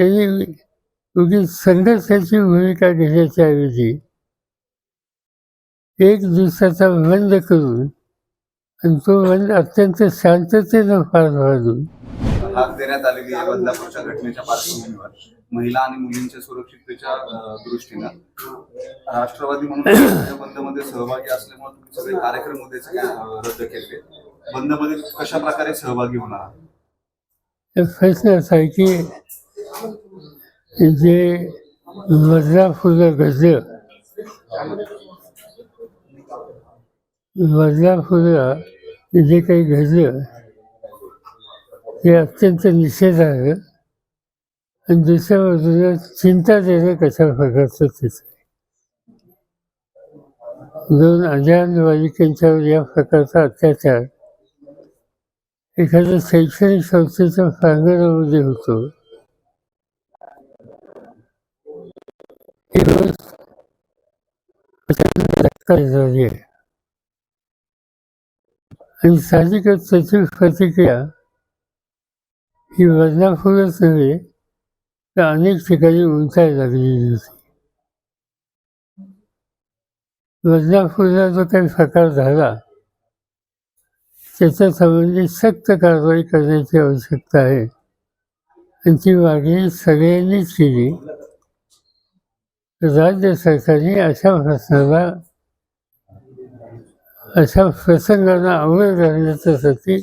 त्यांनी उगी संघर्षाची भूमिका घेण्याच्या ऐवजी एक दिवसाचा बंद करून आणि तो बंद अत्यंत शांततेनं पार पाडून हाक देण्यात आलेली आहे बदलापूरच्या घटनेच्या पार्श्वभूमीवर महिला आणि मुलींच्या सुरक्षिततेच्या दृष्टीनं. राष्ट्रवादी म्हणून बंदमध्ये सहभागी असल्यामुळे तुम्ही सगळे कार्यक्रम उद्याचे रद्द केले. बंदमध्ये कशा प्रकारे सहभागी होणार? प्रश्न असा आहे की जे वजा फुलं गजलं वजा फुलं जे काही घडलं ते अत्यंत निषेधार्ह आणि दुसऱ्या बाजूला चिंता देणं कशा प्रकारचं तिथे दोन अजान बालिकांच्यावर या प्रकारचा अत्याचार एखाद्या शैक्षणिक संस्थेच्या प्रांगणामध्ये होतो ही आहे आणि साहजिकच त्याची प्रतिक्रिया ही बदनापूरच नव्हे तर अनेक ठिकाणी उंचायला लागलेली होती बदनापूरला जो काही प्रकार झाला त्याच्या संबंधी सक्त कारवाई करण्याची आवश्यकता आहे आणि ती मागणी सगळ्यांनीच केली. राज्य सरकारने अशा प्रश्नाला अशा प्रसंगांना आवड घालण्याच्यासाठी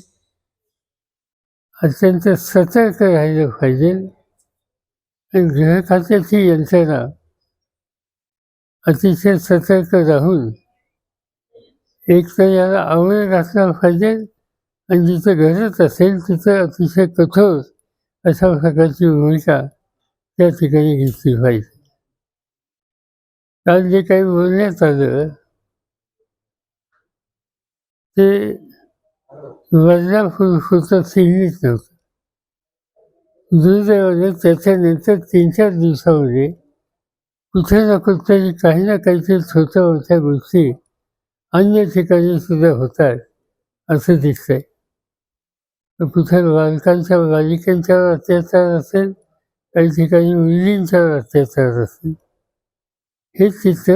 अत्यंत सतर्क राहिलं पाहिजे. आणि गृहखात्याची यंत्रणा अतिशय सतर्क राहून एक तर याला आवड घातला पाहिजे. आणि जिथं गरज असेल तिथं अतिशय कठोर अशा प्रकारची भूमिका त्या ठिकाणी घेतली पाहिजे. काल जे काही बोलण्यात आलं ते बदलापूरचं सीमित नव्हतं. दुर्दैवाने त्याच्यानंतर तीन चार दिवसामध्ये कुठे ना कुठेतरी काही ना काहीतरी छोट्या मोठ्या गोष्टी अन्य ठिकाणी सुद्धा होतात असं दिसतंय. कुठे बालकांच्या बालिकांच्यावर अत्याचार असेल काही ठिकाणी मुलींच्यावर अत्याचार असेल हे चित्र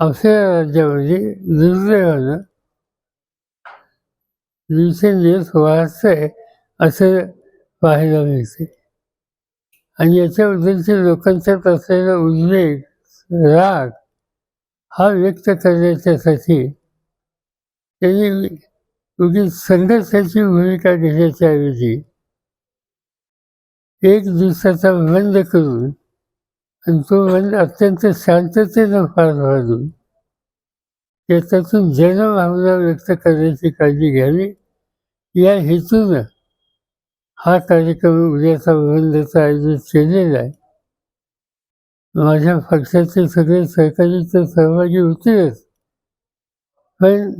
आपल्या राज्यामध्ये दुर्दैवानं दिवसेंदिवस वाढतंय असं पाहायला मिळते. आणि याच्याबद्दलचे लोकांच्यात असलेला उद्वेग राग हा व्यक्त करण्याच्यासाठी त्यांनी उगी संघर्षाची भूमिका घेण्याच्या ऐवजी एक दिवसाचा बंद करून आणि तो म्हणजे अत्यंत शांततेनं पार पाडून त्याच्यातून जनभावना व्यक्त करण्याची काळजी घ्यावी. या हेतूनं हा कार्यक्रम उद्याचा बंदचा आयोजित केलेला आहे. माझ्या पक्षाचे सगळे सहकारी तर सहभागी होतीलच. पण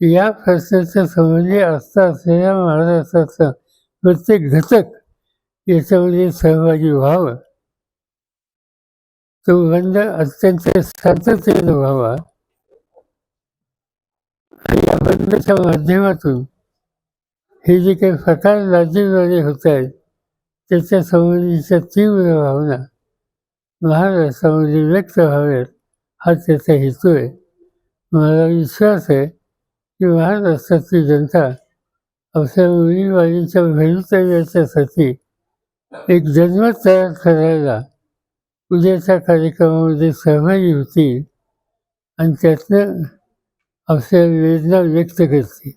या प्रश्नाच्या संबंधी आस्था असलेल्या महाराष्ट्राचा प्रत्येक घटक याच्यामध्ये सहभागी व्हावं. तो बंद अत्यंत शांततेनं व्हावा. आणि या बंदच्या माध्यमातून हे जे काही प्रकार राज्यद्वारे होत आहेत त्याच्या संबंधीच्या तीव्र भावना महाराष्ट्रामध्ये व्यक्त व्हाव्यात हा त्याचा हेतू आहे. मला विश्वास आहे की महाराष्ट्राची जनता आपल्या मुलीवालीच्या भवितव्याच्यासाठी एक जन्मत तयार करायला उद्याच्या कार्यक्रमामध्ये सहभागी होतील आणि त्यातनं आपल्या वेदना व्यक्त करतील.